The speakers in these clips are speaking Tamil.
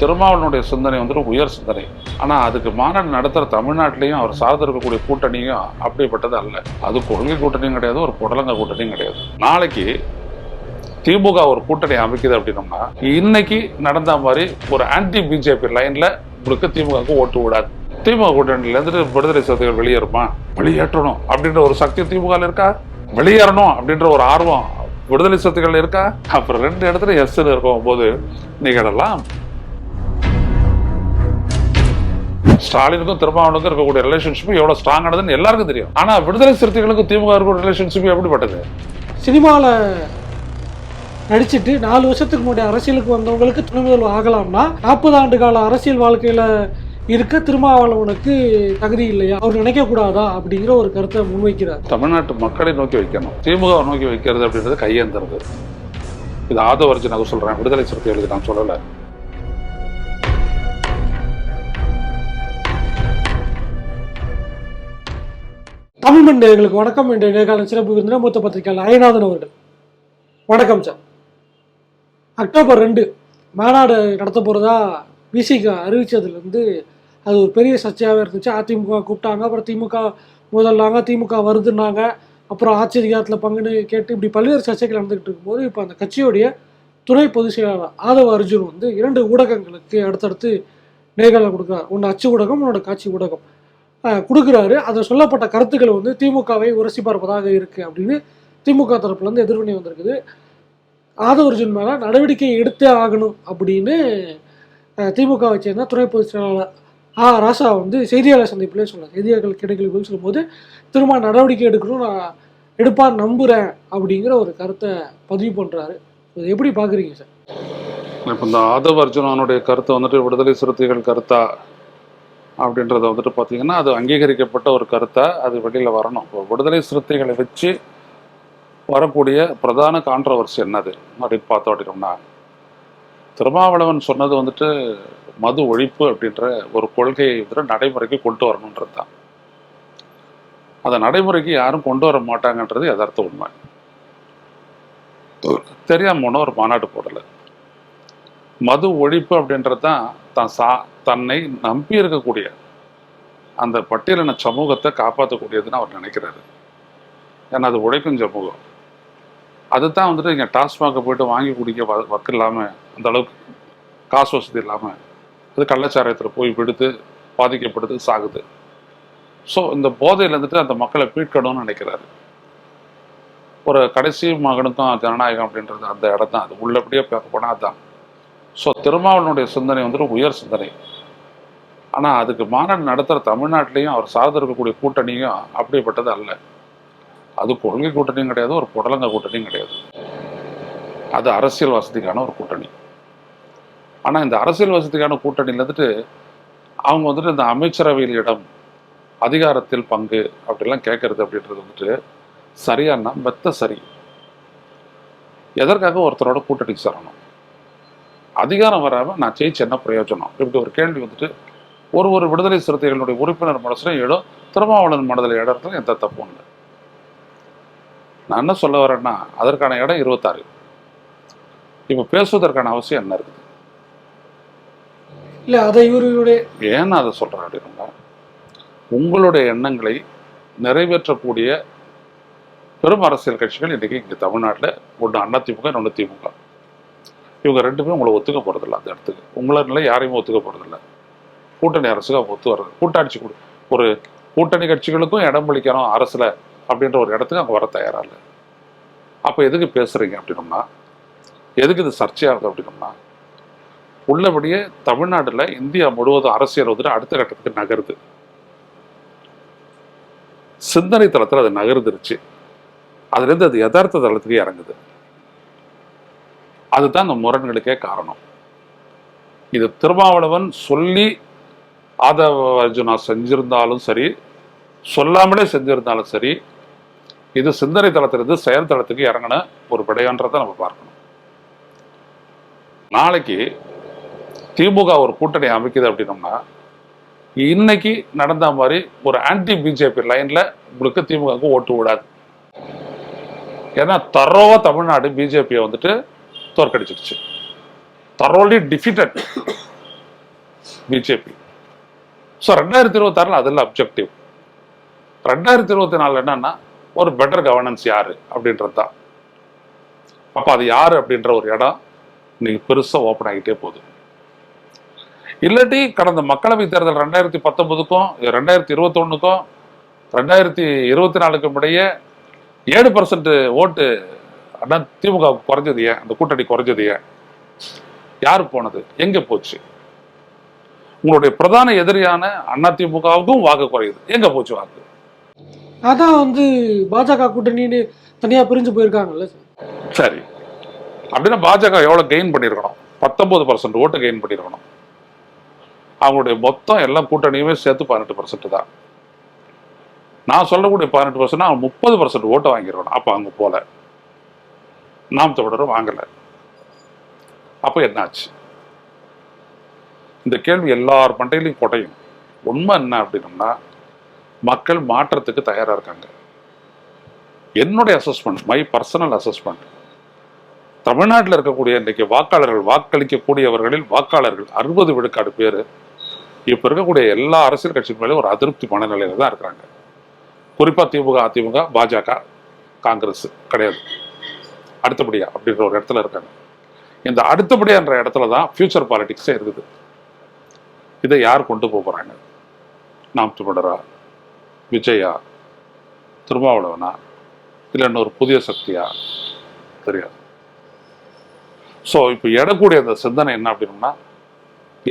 திருமாவளவனுடைய சிந்தனை வந்துட்டு உயர் சிந்தனை. ஆனால் அதுக்கு மாநாடு நடத்துகிற தமிழ்நாட்டிலையும் அவர் சார்ந்து இருக்கக்கூடிய கூட்டணியும் அப்படிப்பட்டது அல்ல. அது கொள்கை கூட்டணியும் கிடையாது ஒரு புடலங்க கூட்டணியும் கிடையாது. நாளைக்கு திமுக ஒரு கூட்டணி அமைக்குது அப்படின்னோம்னா இன்னைக்கு நடந்த மாதிரி ஒரு ஆன்டி பிஜேபி லைன்ல உங்களுக்கு திமுகவுக்கு ஓட்டு விடாது. திமுக கூட்டணியில இருந்து விடுதலை சிறுத்தைகள் வெளியேறுமா? வெளியேற்றணும் அப்படின்ற ஒரு சக்தி திமுக இருக்கா? வெளியேறணும் அப்படின்ற ஒரு ஆர்வம் விடுதலை சிறுத்தைகள் இருக்கா? அப்புறம் ரெண்டு இடத்துல எஸ் இருக்கும் போது நிகழலாம் ஸ்டாலினுக்கும் திருமாவளவனுக்கும் இருக்கக்கூடிய ரிலேஷன்ஷிப் எவ்வளவு ஸ்ட்ராங்கானதுன்னு எல்லாருக்கும் தெரியும். ஆனா விடுதலை சிறுத்தைகளுக்கும் திமுக இருக்கக்கூடிய ரிலேஷன்ஷிப் எப்படிப்பட்டது? சினிமாவில் நடிச்சிட்டு நாலு வருஷத்துக்கு முன்னாடி அரசியலுக்கு வந்தவங்களுக்கு துணை முதல்வர் ஆகலாம்னா நாற்பது ஆண்டு கால அரசியல் வாழ்க்கையில் இருக்க திருமாவளவனுக்கு தகுதி இல்லையா? அவர் நினைக்கக்கூடாதா அப்படிங்கிற ஒரு கருத்தை முன்வைக்கிறார். தமிழ்நாட்டு மக்களை நோக்கி வைக்கணும். திமுக நோக்கி வைக்கிறது அப்படின்றது கையேந்துறது. இது ஆதவர்ஜனாக சொல்றேன். விடுதலை சிறுத்தைகளுக்கு நான் சொல்லலை. தமிழ் மண் வணக்கம் என்ற நேர்காணல் சிறப்பு விருந்தினர் மூத்த பத்திரிகையாளர் அயநாதன் அவர்கள். வணக்கம் சார். அக்டோபர் ரெண்டு மாநாடு நடத்த போகிறதா விசிக அறிவித்ததுலேருந்து அது ஒரு பெரிய சர்ச்சையாகவே இருந்துச்சு. அதிமுக கூப்பிட்டாங்க அப்புறம் திமுக முதல்லாங்க திமுக வருதுன்னாங்க. அப்புறம் ஆட்சி அதிகாரத்தில் பங்குன்னு கேட்டு இப்படி பல்வேறு சர்ச்சைகள் நடந்துகிட்டு இருக்கும்போது இப்போ அந்த கட்சியுடைய துணை பொதுச் செயலாளர் ஆதவ அர்ஜுன் வந்து இரண்டு ஊடகங்களுக்கு அடுத்தடுத்து நேர்காணல் கொடுக்குறார். ஒன்று அச்சு ஊடகம் உன்னோட காட்சி ஊடகம். கொடுக்குறாரு. அதில் சொல்லப்பட்ட கருத்துக்கள் வந்து திமுகவை உரசி பார்ப்பதாக இருக்குது அப்படின்னு திமுக தரப்புலேருந்து எதிர்வினை வந்திருக்குது. ஆதவர்ஜுன் மேலே நடவடிக்கை எடுத்தே ஆகணும் அப்படின்னு திமுகவை சேர்ந்த துணை பொதுச் செயலாளர் ஆ ராசா வந்து செய்தியாளர் சந்திப்பிலே சொன்னார். செய்தியாளர்கள் கிடைக்கல சொல்லும்போது திரும்ப நடவடிக்கை எடுக்கணும் நான் எடுப்பார் நம்புகிறேன் அப்படிங்கிற ஒரு கருத்தை பதிவு பண்ணுறாரு இது எப்படி பார்க்குறீங்க சார்? இப்போ இந்த ஆதவ் அர்ஜுனனுடைய கருத்தை வந்துட்டு விடுதலை சிறுத்தைகள் கருத்தா? அப்படின்றத வந்துட்டு பார்த்தீங்கன்னா அது அங்கீகரிக்கப்பட்ட ஒரு கருத்தாக அது வெளியில் வரணும். இப்போ விடுதலை சிறுத்தைகளை வச்சு வரக்கூடிய பிரதான கான்ட்ரவர்சி என்னது? அப்படின்னு பார்த்தோம் அப்படின்னா திருமாவளவன் சொன்னது வந்துட்டு மது ஒழிப்பு அப்படின்ற ஒரு கொள்கையை வந்துட்டு நடைமுறைக்கு கொண்டு வரணுன்றது தான். அதை நடைமுறைக்கு யாரும் கொண்டு வர மாட்டாங்கன்றது யதார்த்த உண்மை. தெரியாம போன ஒரு மாநாடு போடலை. மது ஒழிப்பு அப்படின்றது தான் தான் சா தன்னை நம்பி இருக்கக்கூடிய அந்த பட்டியலின சமூகத்தை காப்பாற்றக்கூடியதுன்னு அவர் நினைக்கிறாரு. ஏன்னா அது உழைக்கும் சமூகம். அதுதான் வந்துட்டு இங்கே டாஸ்மாக போயிட்டு வாங்கி குடிக்க வ வக்கு இல்லாமல் அந்த அளவுக்கு காசு வசதி இல்லாமல் அது கள்ளச்சாராயத்தில் போய் விடுத்து பாதிக்கப்படுது சாகுது. ஸோ இந்த போதையில் இருந்துட்டு அந்த மக்களை பீட்கணும்னு நினைக்கிறாரு. ஒரு கடைசி மகனுக்கும் ஜனநாயகம் அப்படின்றது அந்த இடம் தான் அது உள்ளபடியே பார்க்க போனால் அதுதான் ஸோ திருமாவளனுடைய சிந்தனை வந்துட்டு உயர் சிந்தனை. ஆனால் அதுக்கு மாநாடு நடத்துகிற தமிழ்நாட்டிலையும் அவர் சார்ந்து இருக்கக்கூடிய கூட்டணியும் அப்படிப்பட்டது அல்ல. அது கொள்கை கூட்டணியும் கிடையாது ஒரு புடலங்க கூட்டணியும் கிடையாது. அது அரசியல் வசதிக்கான ஒரு கூட்டணி. ஆனால் இந்த அரசியல் வசதிக்கான கூட்டணியில் வந்துட்டு அவங்க வந்துட்டு இந்த அமைச்சரவையில் இடம் அதிகாரத்தில் பங்கு அப்படிலாம் கேட்கறது அப்படின்றது வந்துட்டு சரியானா மெத்த சரி. எதற்காக ஒருத்தரோட கூட்டணிக்கு சேரணும்? அதிகாரம் வராம நான் ஜெயிச்சு என்ன பிரயோஜனம் இப்படி ஒரு கேள்வி வந்துட்டு ஒரு ஒரு விடுதலை சிறுத்தைகளுடைய உறுப்பினர் மனசுல இடம் திருமாவளவன் மனதில் இடத்துல எந்த தப்பும் இல்லை நான் என்ன சொல்ல வரேன்னா அதற்கான இடம் இருபத்தாறு. இப்போ பேசுவதற்கான அவசியம் என்ன இருக்குது? இல்லை அதை இவர்களுடைய ஏன் அதை சொல்றேன் அப்படின்னா உங்களுடைய எண்ணங்களை நிறைவேற்றக்கூடிய பெரும் அரசியல் கட்சிகள் இன்னைக்கு இங்கே தமிழ்நாட்டில் ஒன்று அதிமுக இன்னொன்று திமுக. இவங்க ரெண்டுமே உங்களை ஒத்துக்க போகிறதில்ல அந்த இடத்துக்கு. உங்களை யாரையுமே ஒத்துக்க போகிறதில்ல கூட்டணி அரசுக்கு அவங்க ஒத்து வர்றது. கூட்டாட்சி கொடு ஒரு கூட்டணி கட்சிகளுக்கும் இடம் பளிக்கணும் அரசுல அப்படின்ற ஒரு இடத்துக்கு அங்கே வர தயாராக இல்லை. அப்போ எதுக்கு பேசுறீங்க அப்படின்னோம்னா எதுக்கு இது சர்ச்சையாகுது அப்படின்னோம்னா உள்ளபடியே தமிழ்நாட்டில் இந்தியா முழுவதும் அரசியல் வந்துட்டு அடுத்த கட்டத்துக்கு நகருது. சிந்தனை தளத்தில் அது நகர்ந்துருச்சு. அதுலேருந்து அது யதார்த்த தளத்துக்கு இறங்குது. அதுதான் அந்த முரண்களுக்கே காரணம். இது திருமாவளவன் சொல்லி ஆதவர்ஜுனா செஞ்சிருந்தாலும் சரி சொல்லாமலே செஞ்சிருந்தாலும் சரி இது சிந்தனை தளத்திலிருந்து செயல் தளத்துக்கு இறங்கின ஒரு விடையான்றதை நம்ம பார்க்கணும். நாளைக்கு திமுக ஒரு கூட்டணி அமைக்குது அப்படின்னோம்னா இன்னைக்கு நடந்த மாதிரி ஒரு ஆன்டி பிஜேபி லைன்ல உங்களுக்கு திமுகவுக்கு ஓட்டு விடாது. ஏன்னா தரோவா தமிழ்நாடு பிஜேபியை வந்துட்டு தோற்கடிச்சிருச்சு தரோலி டிஃபிட்டட் பிஜேபி ஸோ ரெண்டாயிரத்தி இருபத்தாறில் அதில் அப்ஜெக்டிவ் ரெண்டாயிரத்தி இருபத்தி நாலில் என்னன்னா ஒரு பெட்டர் கவர்னன்ஸ் யாரு அப்படின்றது தான். அப்போ அது யாரு அப்படின்ற ஒரு இடம் இன்னைக்கு பெருசாக ஓப்பன் ஆகிட்டே போகுது. இல்லாட்டி கடந்த மக்களவை தேர்தல் ரெண்டாயிரத்தி பத்தொன்பதுக்கும் ரெண்டாயிரத்தி இருபத்தொன்னுக்கும் ரெண்டாயிரத்தி இருபத்தி நாலுக்கும் இடையே ஏழு பர்சன்ட் ஓட்டு அண்ணா திமுக குறைஞ்சது ஏன்? அந்த கூட்டணி குறைஞ்சது ஏன்? யார் போனது? எங்க போச்சு? உங்களுடைய பிரதான எதிரியான அண்ணா திமுகவுக்கும் வாக்கு குறையுது. எங்க போச்சு வாக்கு? அதான் வந்து பாஜக கூட்டணின்னு தனியா பிரிஞ்சு போயிருக்காங்கல்ல சார். சரி. அப்படின்னா பாஜக எவ்வளவு கெயின் பண்ணியிருக்கணும்? பத்தொன்பது பர்சன்ட் ஓட்டு கெயின் பண்ணியிருக்கணும். அவங்களுடைய மொத்தம் எல்லாம் கூட்டணியுமே சேர்த்து பதினெட்டு பர்சன்ட் தான். நான் சொல்லக்கூடிய பதினெட்டு பர்சன்ட் அவன் முப்பது பர்சன்ட் ஓட்டை வாங்கியிருக்கணும். அப்போ அங்கே போல. நாம் தமிழரும் வாங்கலை. அப்போ என்னாச்சு? இந்த கேள்வி எல்லார் மண்டையிலையும் கொடையும். உண்மை என்ன அப்படின்னம்னா மக்கள் மாற்றத்துக்கு தயாரா இருக்காங்க. என்னுடைய அசஸ்மெண்ட் மை பர்சனல் அசஸ்மெண்ட் தமிழ்நாட்டில் இருக்கக்கூடிய இன்றைக்கு வாக்காளர்கள் வாக்களிக்கக்கூடியவர்களில் வாக்காளர்கள் அறுபது விழுக்காடு பேர் இப்போ இருக்கக்கூடிய எல்லா அரசியல் கட்சியின் மேலே ஒரு அதிருப்தி மனநிலையில் தான் இருக்கிறாங்க. குறிப்பா திமுக அதிமுக பாஜக காங்கிரஸ் கிடையாது. அடுத்தபடியா அப்படின்ற ஒரு இடத்துல இருக்காங்க. இந்த அடுத்தபடியான்ற இடத்துல தான் ஃபியூச்சர் பாலிடிக்ஸே இருக்குது. இதை யார் கொண்டு போகிறாங்க நாம் தமிழரா? விஜயா? திருமாவளவனா? இல்லை இன்னொரு புதிய சக்தியா? தெரியாது. ஸோ இப்போ எடக்கூடிய அந்த சிந்தனை என்ன அப்படின்னா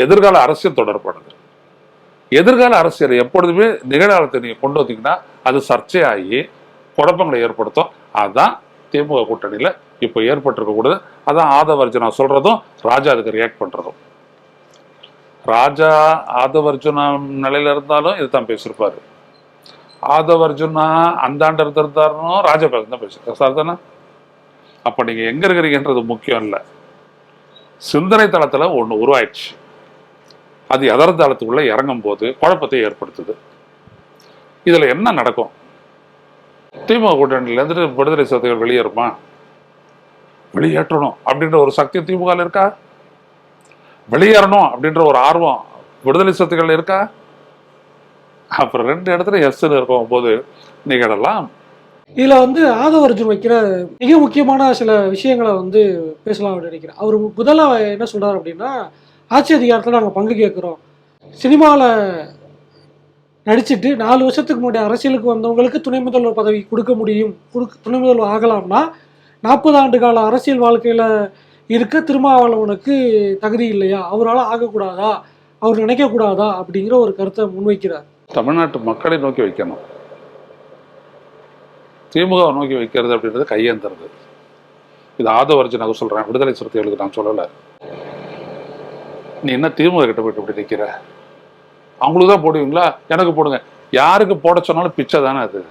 எதிர்கால அரசியல் தொடர்பானது. எதிர்கால அரசியல் எப்பொழுதுமே நிகழ்காலத்தை நீங்கள் கொண்டு வந்தீங்கன்னா அது சர்ச்சையாகி குழப்பங்களை ஏற்படுத்தும். அதுதான் திமுக கூட்டணியில் இப்போ ஏற்பட்டிருக்கக்கூடாது அதான் ஆதவர்ஜுனா சொல்கிறதும் ராஜா அதுக்கு ரியாக்ட் பண்ணுறதும் ராஜா ஆதவர்ஜுனா நிலையில இருந்தாலும் இதுதான் பேசியிருப்பார். ஆதவர்ஜுனா அந்தாண்ட ஆண்டு இருந்திருந்தாருன்னு ராஜா பேச தான் பேசியிருக்காரு. சார் தானே? அப்போ நீங்கள் எங்கே இருக்கிறீங்கன்றது முக்கியம் இல்லை. சிந்தனை தளத்தில் ஒன்று உருவாயிடுச்சு. அது எதர்தளத்துக்குள்ள இறங்கும் போது குழப்பத்தை ஏற்படுத்துது. இதில் என்ன நடக்கும்? திமுக கூட்டணியில இருந்து விடுதலை சிறுத்தைகள் வெளியேறுமா வெளியேற்றணும் அப்படின்ற ஒரு சக்தி திமுக இருக்கா? வெளியேறணும் அப்படின்ற ஒரு ஆர்வம் விடுதலை சிறுத்தைகள் இருக்கா? அப்புறம் ரெண்டு இடத்துல எஸ் இருக்கும் போது நிகழலாம். இதுல வந்து ஆதவர்ஜுன் வைக்கிற மிக முக்கியமான சில விஷயங்களை வந்து பேசலாம் அப்படின்னு நினைக்கிறேன். அவர் முதல்ல என்ன சொல்றாரு அப்படின்னா ஆட்சி அதிகாரத்தில் நாங்கள் பங்கு கேட்குறோம். சினிமாவில் நடிச்சிட்டு நாலு வருஷத்துக்கு முன்னாடி அரசியலுக்கு வந்தவங்களுக்கு துணை முதல்வர் பதவி கொடுக்க முடியும். கொடுக்க துணை முதல்வர் ஆகலாம்னா நாற்பது ஆண்டு கால அரசியல் வாழ்க்கையில் இருக்க திருமாவளவனுக்கு தகுதி இல்லையா? அவரால் ஆகக்கூடாதா? அவர் நினைக்கக்கூடாதா? அப்படிங்கிற ஒரு கருத்தை முன்வைக்கிறார். தமிழ்நாட்டு மக்களை நோக்கி வைக்கணும். திமுக நோக்கி வைக்கிறது அப்படின்றது கையேந்துறது. இது ஆதவர்ஜனாக சொல்றேன். விடுதலை சிறுத்தைகளுக்கு நான் சொல்லலை. நீ என்ன திமுக கிட்ட போயிட்டு இப்படி நிற்கிற அவங்களுக்கு தான் போடுவீங்களா? எனக்கு போடுங்க. யாருக்கு போட சொன்னாலும் பிச்சை தானே அது?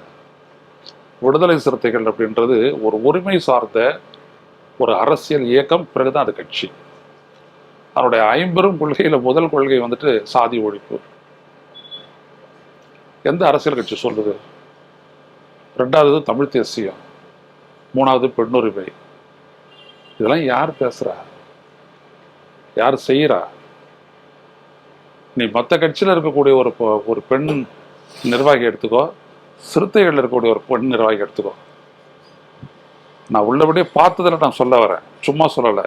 விடுதலை சிறுத்தைகள் அப்படின்றது ஒரு உரிமை சார்ந்த ஒரு அரசியல் இயக்கம் பிறகுதான் அது கட்சி. அதனுடைய ஐம்பெரும் கொள்கையில முதல் கொள்கை வந்துட்டு சாதி ஒழிப்பு. எந்த அரசியல் கட்சி சொல்லுது? ரெண்டாவது தமிழ் தேசியம் மூணாவது பெண்ணுரிமை. இதெல்லாம் யார் பேசுறா? யார் செய்யறா? நீ மற்ற கட்சியில் இருக்கக்கூடிய ஒரு பொ- ஒரு பெண் நிர்வாகி எடுத்துக்கோ சிறுத்தைகள் இருக்கக்கூடிய ஒரு பெண் நிர்வாகி எடுத்துக்கோ. நான் உள்ளபடியே பார்த்ததில் நான் சொல்ல வரேன். சும்மா சொல்லலை.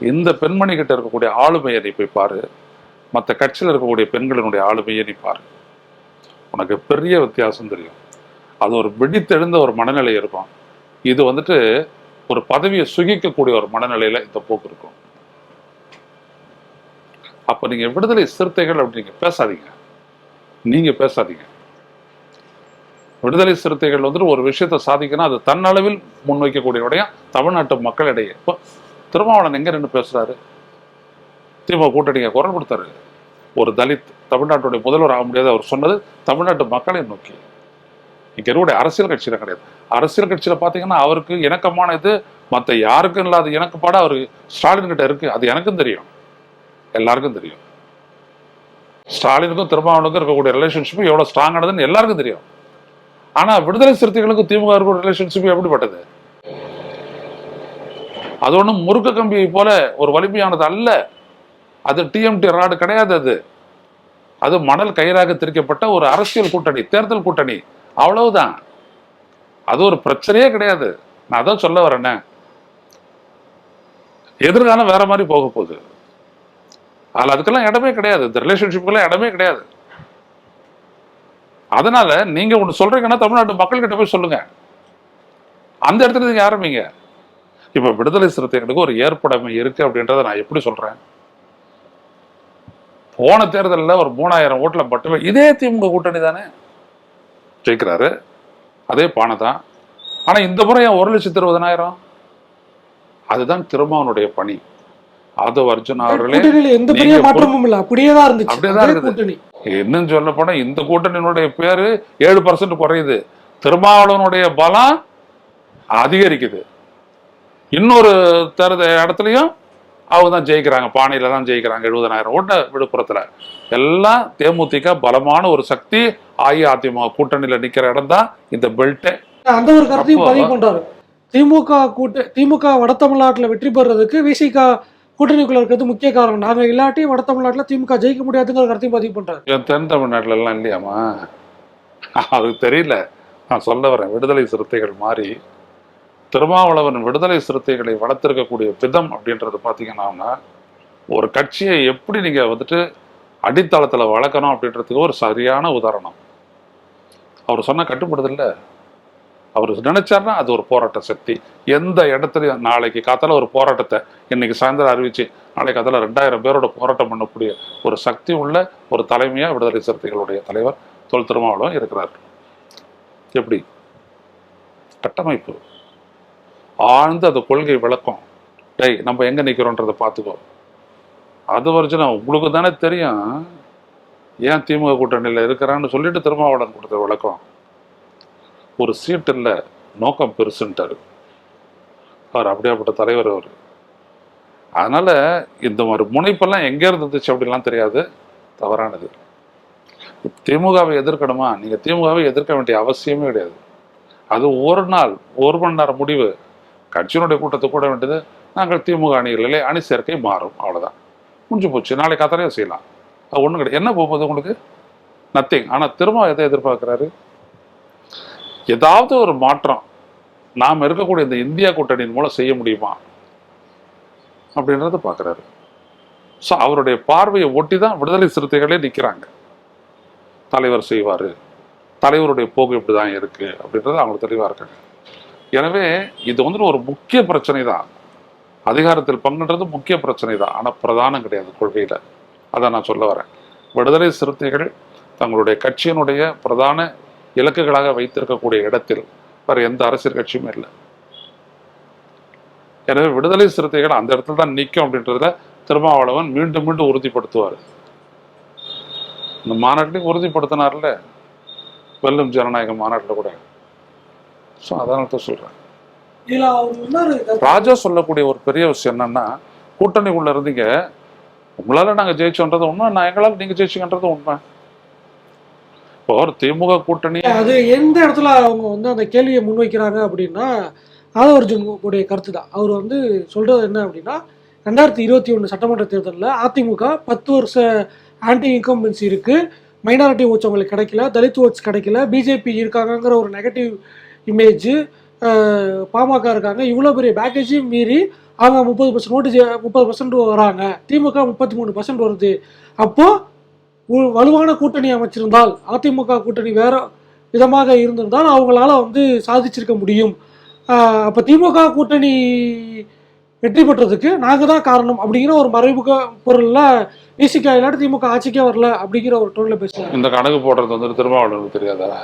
இந்த பெண்மணி கிட்ட இருக்கக்கூடிய ஆளுமையை நீ போய் பாரு. மற்ற கட்சியில் இருக்கக்கூடிய பெண்களினுடைய ஆளுமையை நீ பாரு. உனக்கு பெரிய வித்தியாசம் தெரியும். அது ஒரு வெடித்தெழுந்த ஒரு மனநிலை இருக்கும். இது வந்துட்டு ஒரு பதவியை சுகிக்கக்கூடிய ஒரு மனநிலையில் இந்த போக்கு இருக்கும். அப்ப நீங்க விடுதலை சிறுத்தைகள் அப்படிங்க பேசாதீங்க. நீங்க பேசாதீங்க. விடுதலை சிறுத்தைகள் வந்துட்டு ஒரு விஷயத்தை சாதிக்கணும் அது தன்னளவில் முன்வைக்கக்கூடியவுடைய தமிழ்நாட்டு மக்களிடையே. இப்போ திருமாவளவன் எங்க நின்று பேசுறாரு? திமுக கூட்டணியை குரல் கொடுத்தாரு. ஒரு தலித் தமிழ்நாட்டுடைய முதல்வர் ஆக முடியாது அவர் சொன்னது தமிழ்நாட்டு மக்களை நோக்கி. இங்க இருக்கக்கூடிய அரசியல் கட்சியில் கிடையாது. அரசியல் கட்சியில பாத்தீங்கன்னா அவருக்கு இணக்கமான இது மற்ற யாருக்கும் இல்லாத இணக்கப்பாடு அவர் ஸ்டாலின் கிட்ட இருக்கு. அது எனக்கும் தெரியும். எல்லாருக்கும் தெரியும். ஸ்டாலினுக்கும் திருமாவனுக்கும் இருக்கக்கூடிய ரிலேஷன்ஷிப் எவ்வளவு ஸ்ட்ராங்கானதுன்னு எல்லாருக்கும் தெரியும். ஆனா விடுதலை சிறுத்தைகளுக்கும் திமுக இருக்கிற ரிலேஷன்ஷிப் எப்படிப்பட்டது? அது ஒண்ணும் முறுக்க கம்பியை போல ஒரு வலிமையானது அல்ல. அது டிஎம்டி ராடு கிடையாது அது. அது மணல் கயிறாக திரிக்கப்பட்ட ஒரு அரசியல் கூட்டணி தேர்தல் கூட்டணி. அவ்வளவுதான். அது ஒரு பிரச்சனையே கிடையாது. நான் அதான் சொல்ல வரேன்னே எதிர்காலம் வேற மாதிரி போக போகுது. அதில் அதுக்கெல்லாம் இடமே கிடையாது. இந்த ரிலேஷன்ஷிப்புக்கெல்லாம் இடமே கிடையாது. அதனால நீங்க ஒன்று சொல்றீங்கன்னா தமிழ்நாட்டு மக்கள்கிட்ட போய் சொல்லுங்க. அந்த இடத்துல நீங்க ஆரம்பிங்க. இப்ப விடுதலை சிறுத்தைகளுக்கு ஒரு ஏற்படமை இருக்கு அப்படின்றத நான் எப்படி சொல்றேன்? போன தேர்தலில் ஒரு மூணாயிரம் ஓட்டில் மட்டுமே இதே திமுக கூட்டணி தானே? ஜெயிக்கிறாரு. அதே பானை தான். ஆனால் இந்த முறை ஒரு லட்சத்தி இருபதனாயிரம் அதுதான் திருமாவனுடைய பணி. ஆதவ் அர்ஜுன் அவர்களே எந்த பெரிய மாற்றமும் இல்ல. அப்படியே தான் இருந்துச்சு. அப்படியே தான் இருக்குது. இன்னும் சொல்ல போனா இந்த கூட்டணியினுடைய பேரு ஏழு பர்சன்ட் குறையுது. திருமாவளவனுடைய பலம் அதிகரிக்குது. இன்னொரு தேர்தல் இடத்துலையும் அவங்க தான் ஜெயிக்கிறாங்க. பானையில தான் ஜெயிக்கிறாங்க. எழுபதனாயிரம் ஓட்ட விழுப்புரத்துல. எல்லாம் தேமுதிக பலமான ஒரு சக்தி அஇஅதிமுக கூட்டணியில நிக்கிற இடம் தான் இந்த பெல்ட் அந்த ஒரு கருத்தையும் பதிவு பண்றாரு. திமுக கூட்ட திமுக வட தமிழ்நாட்டுல வெற்றி பெறதுக்கு விசிக கூட்டணிக்குள்ள இருக்கிறது முக்கிய காரணம். நாங்க இல்லாட்டி வட தமிழ்நாட்டுல திமுக ஜெயிக்க முடியாதுங்கிற கருத்தையும் பதிவு பண்றாரு. தென் தமிழ்நாட்டுல எல்லாம் இல்லையாமா அது தெரியல. நான் சொல்ல வரேன். விடுதலை சிறுத்தைகள் மாறி திருமாவளவன் விடுதலை சிறுத்தைகளை வளர்த்திருக்கக்கூடிய விதம் அப்படின்றது பார்த்தீங்கன்னா ஒரு கட்சியை எப்படி நீங்கள் வந்துட்டு அடித்தளத்தில் வளர்க்கணும் அப்படின்றதுக்கு ஒரு சரியான உதாரணம். அவர் சொன்ன கட்டுப்படுதில்லை அவர் நினைச்சார்னா அது ஒரு போராட்ட சக்தி. எந்த இடத்துலையும் நாளைக்கு காத்தால ஒரு போராட்டத்தை இன்னைக்கு சாயந்தரம் அறிவிச்சு நாளைக்கு காத்தால ரெண்டாயிரம் பேரோட போராட்டம் பண்ணக்கூடிய ஒரு சக்தி உள்ள ஒரு தலைமையா விடுதலை சிறுத்தைகளுடைய தலைவர் தொல் திருமாவளவன் இருக்கிறார். எப்படி? கட்டமைப்பு. ஆழ்ந்து அந்த கொள்கை விளக்கம். டேய் நம்ம எங்க நிக்கிறோன்றதை பார்த்துக்கோ. அது வரைக்கும் உங்களுக்கு தானே தெரியும் ஏன் திமுக கூட்டணியில் இருக்கிறான்னு சொல்லிட்டு திருமாவளவன் கொடுத்த விளக்கம். ஒரு சீட் இல்லை நோக்கம் பெருசுன்ட்டாரு. அவர் அப்படியாப்பட்ட தலைவர் அவர். அதனால இந்த மாதிரி முனைப்பெல்லாம் எங்கே இருந்துச்சு அப்படிலாம் தெரியாது. தவறானது. திமுகவை எதிர்க்கணுமா? நீங்க திமுகவை எதிர்க்க வேண்டிய அவசியமே கிடையாது. அது ஒரு நாள் ஒரு மணி நேரம் முடிவு. கட்சியினுடைய கூட்டத்தை கூட வேண்டியது நாங்கள் திமுக அணிகளிலே அணி சேர்க்கை மாறும். அவ்வளவுதான். முடிஞ்சு போச்சு. நாளைக்கு கத்தனையும் செய்யலாம். அது ஒன்றும் கிடையாது. என்ன போகுது உங்களுக்கு? நத்திங் ஆனால் திரும்ப எதை எதிர்பார்க்கிறாரு? ஏதாவது ஒரு மாற்றம் நாம் இருக்கக்கூடிய இந்த இந்தியா கூட்டணியின் மூலம் செய்ய முடியுமா? அப்படின்றத பார்க்குறாரு. ஸோ அவருடைய பார்வையை ஒட்டி தான் விடுதலை சிறுத்தைகளே நிற்கிறாங்க தலைவர் செய்வார். தலைவருடைய போக்கு இப்படி தான் இருக்குது அப்படின்றது அவங்க தெளிவாக இருக்காங்க. எனவே இது வந்து ஒரு முக்கிய பிரச்சனை தான் அதிகாரத்தில் பங்குன்றது முக்கிய பிரச்சனை தான் ஆனால் பிரதானம் கிடையாது கொள்கையில். அதை நான் சொல்ல வரேன். விடுதலை சிறுத்தைகள் தங்களுடைய கட்சியினுடைய பிரதான இலக்குகளாக வைத்திருக்கக்கூடிய இடத்தில் வேறு எந்த அரசியல் கட்சியும் இல்லை. எனவே விடுதலை சிறுத்தைகள் அந்த இடத்துல தான் நிற்கும் அப்படின்றதுல திருமாவளவன் மீண்டும் மீண்டும் உறுதிப்படுத்துவார். இந்த மாநாட்டிலையும் உறுதிப்படுத்தினார்ல? வெல்லும் ஜனநாயக மாநாட்டில் கூட. ஸோ அதனால தான் சொல்கிறேன் ராஜா சொல்லக்கூடிய ஒரு பெரிய விஷயம் என்னன்னா கூட்டணிக்குள்ள இருந்தீங்க. உங்களால நாங்க ஜெயிச்சோன்றது உண்மை நான் எங்களால் நீங்க ஜெயிச்சிங்கன்றது உண்மை. இப்போ ஒரு திமுக கூட்டணி. அது எந்த இடத்துல அவங்க வந்து அந்த கேள்வியை முன்வைக்கிறாங்க அப்படின்னா ஆதவர்ஜுன் உடைய கருத்து தான் அவர் வந்து சொல்றது என்ன அப்படின்னா ரெண்டாயிரத்தி இருபத்தி ஒன்று சட்டமன்ற தேர்தலில் அதிமுக பத்து வருஷ ஆன்டி இன்கம்பன்சி இருக்கு. மைனாரிட்டி ஓட்ஸ் அவங்களுக்கு கிடைக்கல தலித் ஓட்ஸ் கிடைக்கல பிஜேபி இருக்காங்கங்கிற ஒரு நெகட்டிவ் இமேஜ் பாமக இருக்காங்க. இவ்வளோ பெரிய பேக்கேஜையும் மீறி அவங்க முப்பது பர்சன்ட் ஓட்டு முப்பது பர்சன்ட் வராங்க. திமுக முப்பத்தி மூணு பர்சன்ட் வருது. அப்போது வலுவான கூட்டணி அமைச்சிருந்தால் அதிமுக கூட்டணி வேற விதமாக இருந்திருந்தால் அவங்களால வந்து சாதிச்சிருக்க முடியும். அப்ப திமுக கூட்டணி வெற்றி பெற்றதுக்கு நாங்க தான் காரணம் அப்படிங்கிற ஒரு மறைமுக பொருள்ல விசிகா இல்லாட்டி திமுக ஆட்சிக்கே வரல அப்படிங்கிற ஒரு டோன்ல பேசுறாங்க. இந்த கணக்கு போடுறது வந்து திருமாவளவனுக்கு தெரியாதா?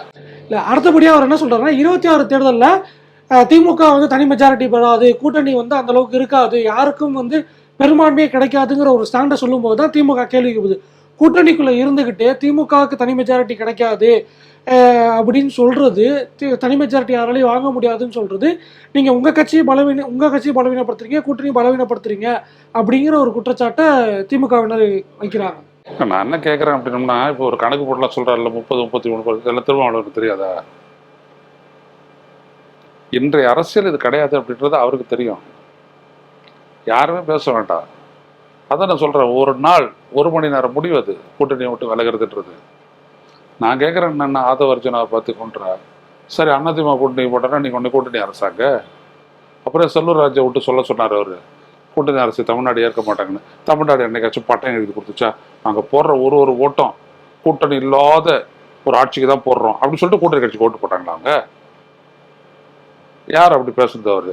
இல்ல அடுத்தபடியா அவர் என்ன சொல்றாருன்னா இருபத்தி ஆறு தேர்தல்ல திமுக வந்து தனி மெஜாரிட்டி பெறாது கூட்டணி வந்து அந்த அளவுக்கு இருக்காது யாருக்கும் வந்து பெரும்பான்மையே கிடைக்காதுங்கிற ஒரு ஸ்டாண்டை சொல்லும்போது தான் திமுக கேள்வி கூட்டணிக்குள்ள இருந்துகிட்டே திமுகவுக்கு தனி மெஜாரிட்டி கிடைக்காது அப்படின்னு சொல்றது தி- தனி மெஜாரிட்டி யாராலையும் வாங்க முடியாதுன்னு சொல்றது நீங்க உங்க கட்சியை பலவீன உங்க கட்சியை பலவீனப்படுத்துறீங்க கூட்டணி பலவீனப்படுத்துறீங்க அப்படிங்கிற ஒரு குற்றச்சாட்டை திமுகவினர் வைக்கிறாங்க. நான் என்ன கேட்குறேன் அப்படின்னம்னா இப்போ ஒரு கணக்கு போடலாம் சொல்றாருல்ல முப்பது முப்பத்தி மூணு இதெல்லாம் திருமாவளவனுக்கு தெரியாதா? இன்றைய அரசியல் இது கிடையாது அப்படின்றது அவருக்கு தெரியும். யாருமே பேச வேண்டாம். அதான் நான் சொல்றேன் ஒரு நாள் ஒரு மணி நேரம் முடிவு அது கூட்டணியை விட்டு விலகிறதுன்றது. நான் கேட்குறேன் என்னென்ன ஆதவர்ஜனாவை பார்த்து கொண்டா சரி அண்ணாதிமுக கூட்டணி போட்டோன்னா நீங்கள் கொண்டு கூட்டணி அரசாங்க. அப்புறம் செல்லூர் ராஜை விட்டு சொல்ல சொன்னார் அவர். கூட்டணி அரசு தமிழ்நாடு ஏற்க மாட்டாங்கன்னு. தமிழ்நாடு என்னைக்காச்சும் பட்டம் எழுதி கொடுத்துச்சா? நாங்கள் போடுற ஒரு ஒரு ஓட்டம் கூட்டணி இல்லாத ஒரு ஆட்சிக்கு தான் போடுறோம் அப்படின்னு சொல்லிட்டு கூட்டணி கட்சிக்கு ஓட்டு போட்டாங்களா அவங்க? யார் அப்படி பேசுனது அவர்?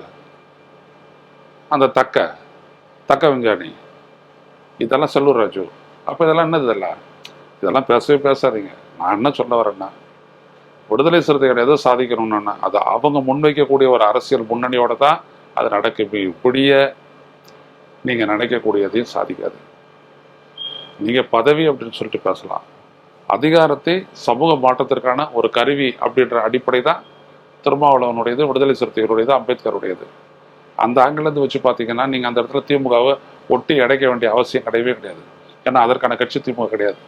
அந்த தக்க தக்க விஞ்ஞானி. இதெல்லாம் செல்லூர் ராஜு. அப்போ இதெல்லாம் என்னது இதெல்லாம்? இதெல்லாம் பேசவே பேசாதீங்க. நான் என்ன சொல்ல வரேன்னா விடுதலை சிறுத்தைகள் எதை சாதிக்கணும்னா அது அவங்க முன்வைக்கக்கூடிய ஒரு அரசியல் முன்னணியோட தான் அது நடக்க. இப்படிய நீங்கள் நினைக்கக்கூடியதையும் சாதிக்காது நீங்கள் பதவி அப்படின்னு சொல்லிட்டு பேசலாம். அதிகாரத்தை சமூக மாற்றத்திற்கான ஒரு கருவி அப்படின்ற அடிப்படை தான் திருமாவளவனுடையது விடுதலை சிறுத்தைகளுடையது அம்பேத்கருடையது. அந்த ஆங்கிலேருந்து வச்சு பார்த்தீங்கன்னா நீங்கள் அந்த இடத்துல திமுகவை ஒட்டி அடைக்க வேண்டிய அவசியம் கிடையவே கிடையாது. ஏன்னா அதற்கான கட்சி திமுக கிடையாது.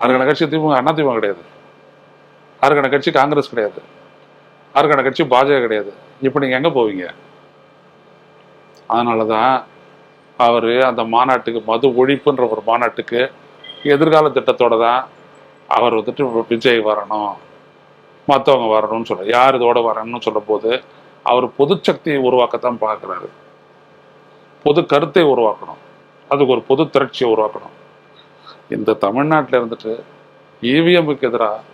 அதற்கான கட்சி திமுக அண்ணா திமுக கிடையாது. அதற்கான கட்சி காங்கிரஸ் கிடையாது. அதற்கான கட்சி பாஜக கிடையாது. இப்போ நீங்கள் எங்கே போவீங்க? அதனால தான் அவர் அந்த மாநாட்டுக்கு மது ஒழிப்புன்ற ஒரு மாநாட்டுக்கு எதிர்கால திட்டத்தோட தான் அவர் வந்துட்டு விஜய் வரணும். மற்றவங்க வரணும்னு சொல்ல யார் இதோட வரணும்னு சொல்லும்போது அவர் பொது சக்தியை உருவாக்கத்தான் பார்க்குறாரு. பொது கருத்தை உருவாக்கணும். அதுக்கு ஒரு பொது திரட்சியை உருவாக்கணும். இந்த தமிழ்நாட்டில் இருந்துட்டு இவிஎம்முக்கு எதிராக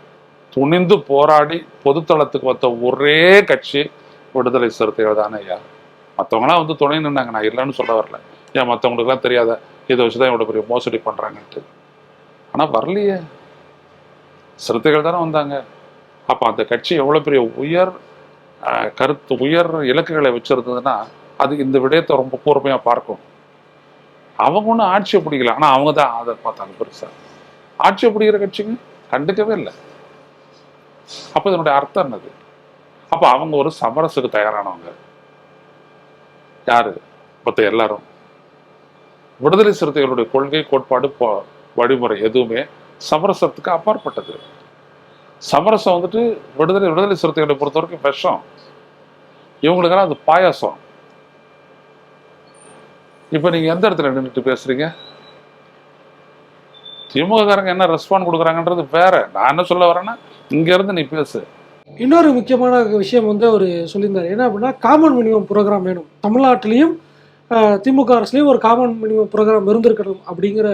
துணிந்து போராடி பொதுத்தளத்துக்கு வந்த ஒரே கட்சி விடுதலை சிறுத்தைகள் தானே ஐயா? மற்றவங்களாம் வந்து துணை நின்னாங்க நான் இல்லைன்னு சொல்ல வரல. ஏன் மற்றவங்களுக்குலாம் தெரியாத இதை வச்சு தான் இவ்வளோ பெரிய மோசடி பண்ணுறாங்கன்ட்டு ஆனால் வரலையே. சிறுத்தைகள் தானே வந்தாங்க. அப்போ அந்த கட்சி எவ்வளோ பெரிய உயர் கருத்து உயர் இலக்குகளை வச்சிருந்ததுன்னா அது இந்த விடயத்தை ரொம்ப கூர்மையாக பார்க்கும். அவங்க ஒன்றும் ஆட்சியை பிடிக்கல ஆனால் அவங்க தான் அதை பார்த்தாங்க பெருசா. ஆட்சியை பிடிக்கிற கட்சிங்க கண்டுக்கவே இல்லை. அப்போ இதனுடைய அர்த்தம் என்னது? அப்போ அவங்க ஒரு சமரசுக்கு தயாரானவங்க. யாரு? மற்ற எல்லாரும். விடுதலை சிறுத்தைகளுடைய கொள்கை கோட்பாடு வழிமுறை எதுவுமே சமரசத்துக்கு அப்பாற்பட்டது. சமரசம் வந்துட்டு விடுதலை விடுதலை சிறுத்தைகளை பொறுத்த வரைக்கும் விஷம். இவங்களுக்கெல்லாம் அது பாயாசம். இப்போ நீங்க எந்த இடத்துல நின்றுட்டு பேசுறீங்க? திமுககாரங்க என்ன ரெஸ்பாண்ட் கொடுக்குறாங்கன்றது வேற. நான் என்ன சொல்ல வரேன்னா இங்க இருந்து நீ பேசு. இன்னொரு முக்கியமான விஷயம் வந்து அவர் சொல்லியிருந்தார். என்ன அப்படின்னா காமன் மினிமம் ப்ரோக்ராம் வேணும். தமிழ்நாட்டிலையும் திமுக அரசுலேயும் ஒரு காமன் மினிமம் ப்ரோக்ராம் இருந்திருக்கணும் அப்படிங்கிற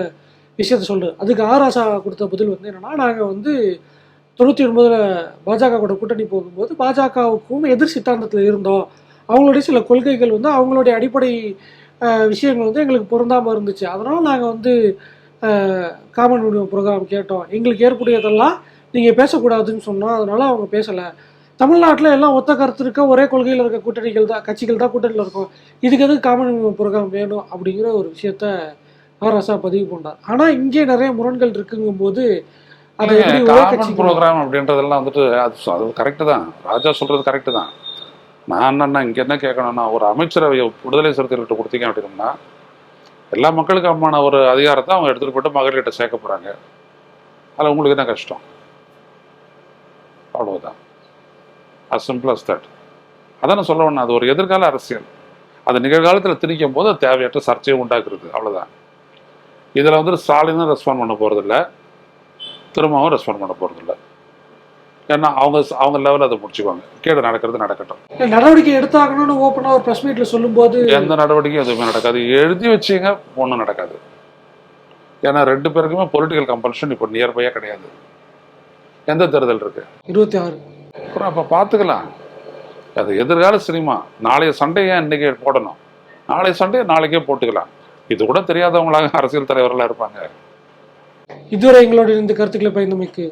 விஷயத்த சொல்றாரு. அதுக்கு ஆராசா கொடுத்த பதில் வந்து என்னன்னா நாங்கள் வந்து தொண்ணூற்றி ஒன்பதில் பாஜக கூட கூட்டணி போகும்போது பாஜகவுக்கும் எதிர் சித்தாந்தத்தில் இருந்தோம். அவங்களுடைய சில கொள்கைகள் வந்து அவங்களுடைய அடிப்படை விஷயங்கள் வந்து எங்களுக்கு பொருந்தாமல் இருந்துச்சு. அதனால் நாங்கள் வந்து காமன் மினிமம் ப்ரோக்ராம் கேட்டோம். எங்களுக்கு ஏற்புடையதெல்லாம் நீங்கள் பேசக்கூடாதுன்னு சொன்னோம். அதனால அவங்க பேசலை. தமிழ்நாட்டில் எல்லாம் ஒத்த கருத்து இருக்க ஒரே கொள்கையில் இருக்க கூட்டணிகள் தான் கட்சிகள் தான் கூட்டணியில் இருக்கும். இதுக்கு எதுக்கு காமன் ப்ரோக்ராம் வேணும் அப்படிங்கிற ஒரு விஷயத்த ஆராசா பதிவு பண்ணார் ஆனால் இங்கே நிறைய முரண்கள் இருக்குங்கும்போது அதை காமன் கட்சி ப்ரோக்ராம் அப்படின்றதெல்லாம் வந்துட்டு அது அது கரெக்டு தான். ராஜா சொல்றது கரெக்டு தான். நான் என்னன்னா இங்கே என்ன கேட்கணும்னா ஒரு அமைச்சரவையை விடுதலை சிறுத்தைகள்கிட்ட கொடுத்தீங்க அப்படின்னா எல்லா மக்களுக்கும் அம்மான ஒரு அதிகாரத்தை அவங்க எடுத்துகிட்டு போட்டு மகளிர்கிட்ட சேர்க்க போகிறாங்க அதில் உங்களுக்கு என்ன கஷ்டம்? அவ்வளவுதான். அஸ் சிம்பிள் அஸ் தட் அதான் சொல்ல வேணும் அது ஒரு எதிர்கால அரசியல். அது நிகழ்காலத்தில் திணிக்கும் போது தேவையற்ற சர்ச்சையை உண்டாக்குறது. அவ்வளோதான் இதில் வந்துட்டு ஸ்டாலினும் ரெஸ்பாண்ட் பண்ண போகிறதில்ல திரும்பவும் ரெஸ்பாண்ட் பண்ண போகிறதில்லை ஏன்னா அவங்க அவங்க லெவலில் அதை முடிச்சுக்குவாங்க. கேடு நடக்கிறது நடக்கட்டும். நடவடிக்கை எடுத்தாகணும்னு ஓப்பனாக ஒரு ப்ரெஸ் மீட்டில் சொல்லும்போது எந்த நடவடிக்கையும் எதுவுமே நடக்காது. எழுதி வச்சீங்க ஒன்றும் நடக்காது. ஏன்னா ரெண்டு பேருக்குமே பொலிட்டிக்கல் கம்பல்ஷன் இப்போ நியர்பையாக கிடையாது. எந்த தேர்தல் இருக்கு? இருபத்தி ஆறு. அப்புறம் அப்போ பார்த்துக்கலாம். அது எதிர்கால சினிமா. நாளைய சண்டை ஏன் இன்னைக்கு போடணும்? நாளைய சண்டையை நாளைக்கே போட்டுக்கலாம். இது கூட தெரியாதவங்களாக அரசியல் தலைவர்களாக இருப்பாங்க. இதுவரை எங்களோட இந்த கருத்துக்களை பயந்தமைக்கு